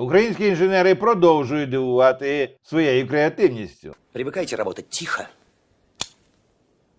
Українські інженери продовжують дивувати своєю креативністю. Привикайте працювати тихо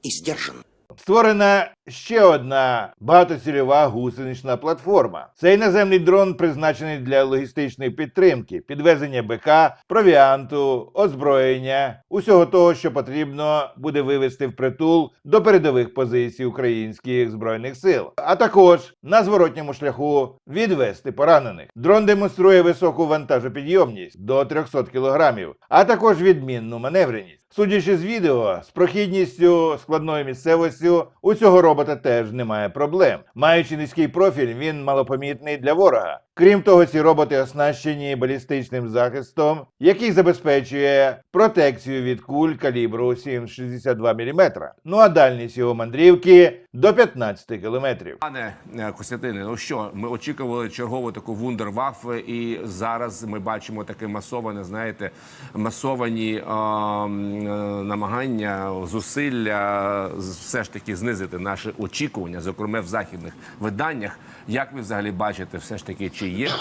і сдержанно. Створена ще одна багатоцільова гусенична платформа. Цей наземний дрон призначений для логістичної підтримки, підвезення БК, провіанту, озброєння, усього того, що потрібно буде вивести в притул до передових позицій українських збройних сил, а також на зворотньому шляху відвести поранених. Дрон демонструє високу вантажопідйомність до 300 кг, а також відмінну маневреність. Судячи з відео, з прохідністю складною місцевостю у цього робота теж немає проблем. Маючи низький профіль, він малопомітний для ворога. Крім того, ці роботи оснащені балістичним захистом, який забезпечує протекцію від куль калібру 7,62 мм. Ну а дальність його мандрівки до 15 км. Пане е, Костянтине, ну що, ми очікували чергову таку вундерваф, і зараз ми бачимо таке масоване, знаєте, масовані е, е, намагання, зусилля все ж таки знизити наші очікування, зокрема в західних виданнях. Як ви взагалі бачите, все ж таки, чи є е,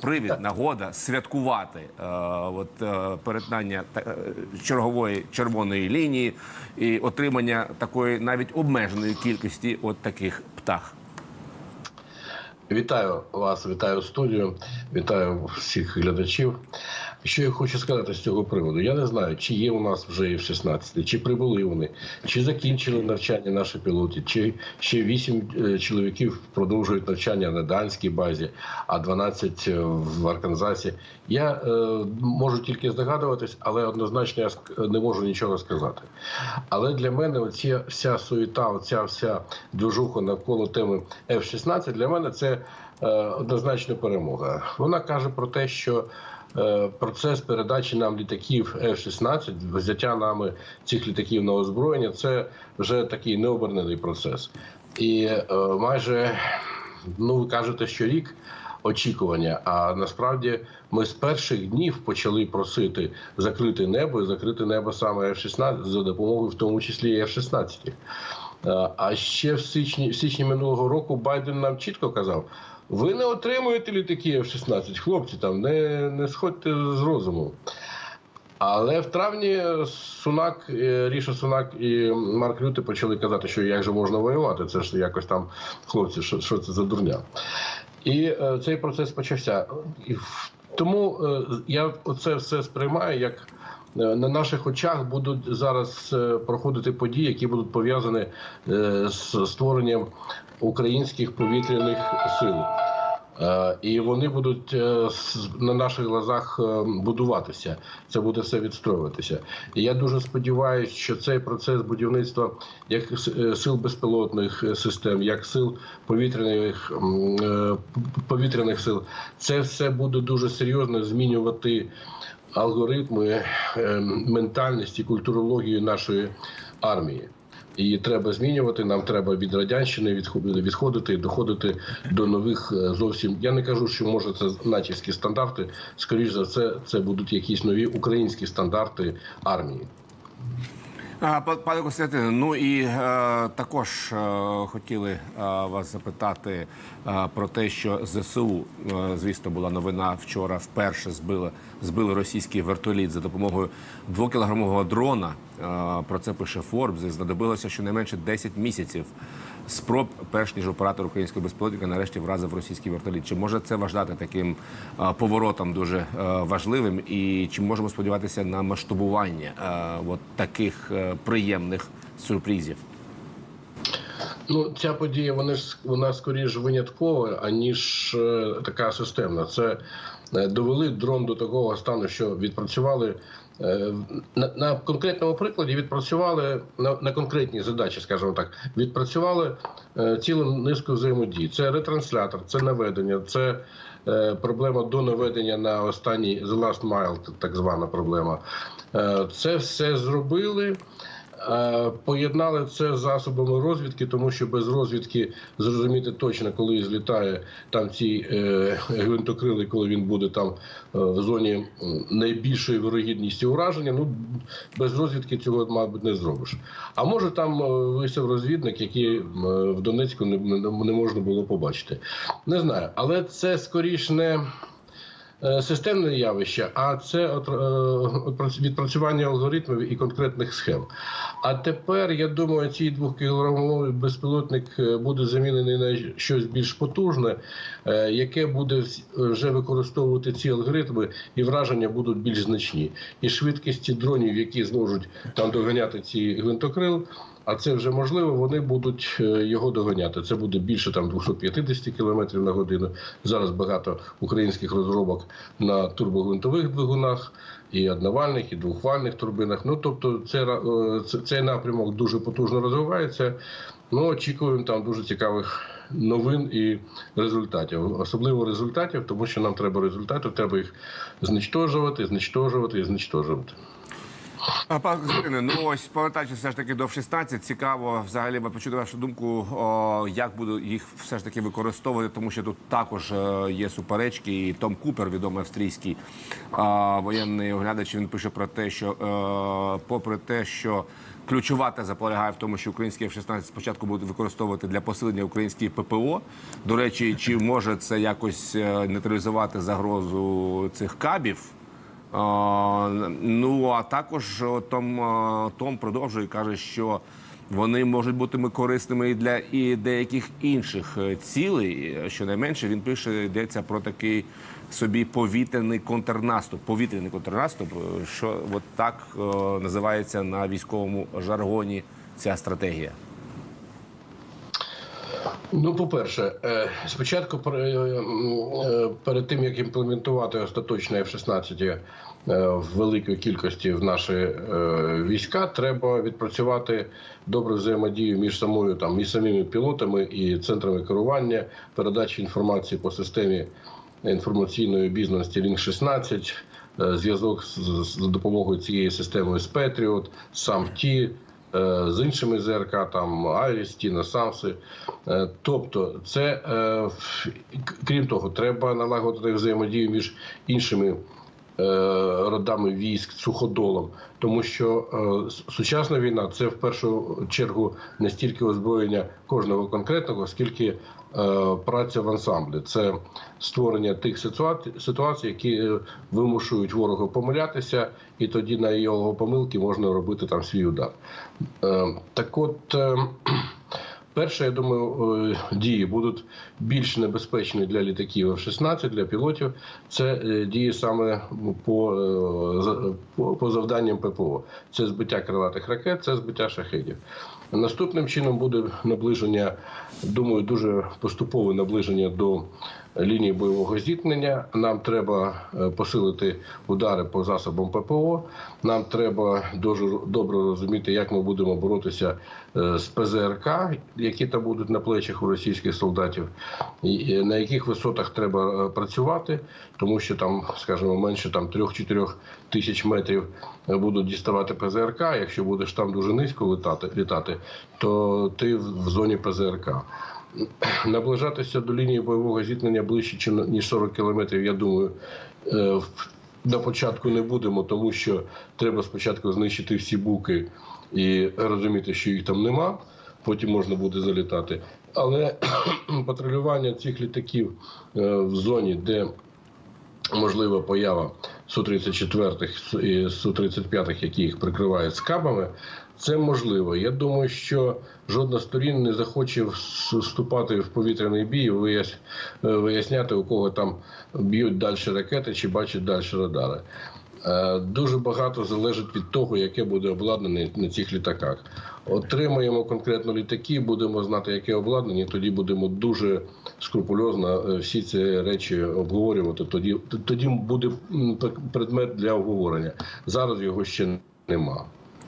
привід, нагода святкувати е, от, е, перетнання е, чергової червоної лінії і отримання такої навіть обмеженої кількості от таких птах? Вітаю вас, вітаю студію, вітаю всіх глядачів. Що я хочу сказати з цього приводу? Я не знаю, чи є у нас вже F-16, чи прибули вони, чи закінчили навчання наші пілоти, чи ще 8 чоловіків продовжують навчання на данській базі, а 12 в Арканзасі. Я е, можу тільки здогадуватись, але однозначно я не можу нічого сказати. Але для мене оця вся суєта, оця вся движуха навколо теми F-16, для мене це е, однозначно перемога. Вона каже про те, що е, процес передачі нам літаків F-16, взяття нами цих літаків на озброєння, це вже такий необернений процес. І е, майже, ну ви кажете, що рік очікування. А насправді ми з перших днів почали просити закрити небо і закрити небо саме F-16 за допомогою, в тому числі і F-16. Е, А ще в січні, в січні минулого року Байден нам чітко казав: ви не отримуєте літаки F-16, хлопці, там не, не сходьте з розуму. Але в травні Сунак, е, Ріша Сунак і Марк Рюти почали казати, що як же можна воювати. Це ж якось там хлопці, що, що це за дурня. І е, цей процес почався. І тому е, я це все сприймаю як. е, На наших очах будуть зараз е, проходити події, які будуть пов'язані з створенням українських повітряних сил. Е, І вони будуть е, на наших глазах е, будуватися. Це буде все відстроюватися. І я дуже сподіваюся, що цей процес будівництва як сил безпілотних систем, як сил повітряних повітряних сил, це все буде дуже серйозно змінювати алгоритми ментальності, культурологію нашої армії. Її треба змінювати. Нам треба від радянщини відходити, доходити до нових е, зовсім. Я не кажу, що може це натівські стандарти. Скоріше за все, це будуть якісь нові українські стандарти армії. Пане Костянтине, ну і е, також е, хотіли е, вас запитати е, про те, що ЗСУ, е, звісно, була новина вчора. Вперше збили, збили російський вертоліт за допомогою двокілограмового дрона. Е, про це пише Форбс. І знадобилося щонайменше 10 місяців спроб, перш ніж оператор українського безпілотника нарешті вразив російський вертоліт. Чи може це вважати таким е, поворотом дуже е, важливим? І чи можемо сподіватися на масштабування е, от таких е, приємних сюрпризів? Ну, ця подія вона ж вона скоріш виняткова, аніж е, така системна. Це е, довели дрон до такого стану, що відпрацювали е, на, на конкретному прикладі. Відпрацювали на, на конкретній задачі, скажімо так, відпрацювали е, цілу низку взаємодій. Це ретранслятор, це наведення, це е, проблема до наведення на останній the last mile, так звана проблема. Е, це все зробили. Е, Поєднали це з засобами розвідки, тому що без розвідки зрозуміти точно, коли злітає там ці е, гвинтокрили, коли він буде там е, в зоні найбільшої вирогідності ураження. Ну без розвідки цього, мабуть, не зробиш. А може там висів розвідник, який в Донецьку не, не, не можна було побачити. Не знаю, але це скоріш не. Е, системне явище, а це е, відпрацювання алгоритмів і конкретних схем. А тепер я думаю, цей двохкілограмовий безпілотник е, буде замінений на щось більш потужне, яке буде вже використовувати ці алгоритми, і враження будуть більш значні. І швидкості дронів, які зможуть там доганяти ці гвинтокрил. А це вже можливо, вони будуть е, його доганяти. Це буде більше там 250 км на годину. Зараз багато українських розробок на турбогвинтових двигунах, і одновальних, і двохвальних турбинах. Ну тобто, е, це- цей напрямок дуже потужно розвивається. Ну, очікуємо там дуже цікавих новин і результатів. Особливо результатів, тому що нам треба результати, треба їх знищожувати, знищожувати і знищожувати. Пане Костянтине, ну ось повертаючись все ж таки до F-16, цікаво взагалі почути вашу думку, о, як будуть їх все ж таки використовувати, тому що тут також е, є суперечки. І Том Купер, відомий австрійський а, воєнний оглядач, він пише про те, що е, попри те, що ключова теза полягає в тому, що українські F-16 спочатку будуть використовувати для посилення української ППО. До речі, чи може це якось е, нейтралізувати загрозу цих кабів? Ну а також о, Том, Том продовжує каже, що вони можуть бути корисними і для і деяких інших е, цілей. Щонайменше він пише, йдеться про такий собі повітряний контрнаступ. Повітряний контрнаступ, е, що от так е, називається на військовому жаргоні ця стратегія. Ну, по-перше, е, спочатку пере- е, перед тим як імплементувати остаточно F-16 е, в великій кількості в наші е, війська, треба відпрацювати добру взаємодію між самою там між самими пілотами і центрами керування, передачі інформації по системі інформаційної обізнаності Link 16 е, зв'язок з, допомогою цієї системи з Patriot, SAMT, е, з іншими ЗРК, там Айріс, Самси. Е, Тобто, це е, крім того, треба налагодити взаємодію між іншими е, родами військ, суходолом, тому що е, сучасна війна це в першу чергу не стільки озброєння кожного конкретного, скільки е, праця в ансамблі. Це створення тих ситуацій, які е, вимушують ворога помилятися, і тоді на його помилки можна робити там свій удар. Е, Так от. е, Перше, я думаю, е, дії будуть більш небезпечні для літаків F-16, для пілотів. Це е, дії саме е, по, по завданням ППО. Це збиття крилатих ракет, це збиття шахедів. Наступним чином буде наближення, думаю, дуже поступове наближення до лінії бойового зіткнення. Нам треба е, посилити удари по засобам ППО. Нам треба дуже добре розуміти, як ми будемо боротися з ПЗРК, які там будуть на плечах у російських солдатів, на яких висотах треба е, працювати, тому що там, скажімо, менше там 3-4 тисяч метрів е, будуть діставати ПЗРК. Якщо будеш там дуже низько літати, літати то ти в зоні ПЗРК. Наближатися до лінії бойового зіткнення ближче, ніж 40 кілометрів, я думаю, е, в- на початку не будемо, тому що треба спочатку знищити всі буки і розуміти, що їх там нема. Потім можна буде залітати. Але патрулювання цих літаків е, в зоні, де можлива поява Су-34 і Су-35, які їх прикривають скабами, це можливо. Я думаю, що жодна сторін не захоче вступати в повітряний бій, і виясняти, у кого там б'ють далі ракети чи бачать далі радари. Е, Дуже багато залежить від того, яке буде обладнання на цих літаках. Отримаємо конкретно літаки, будемо знати, яке обладнання. Тоді будемо дуже скрупульозно е, всі ці речі обговорювати. Тоді тоді буде предмет для обговорення. Зараз його ще нема.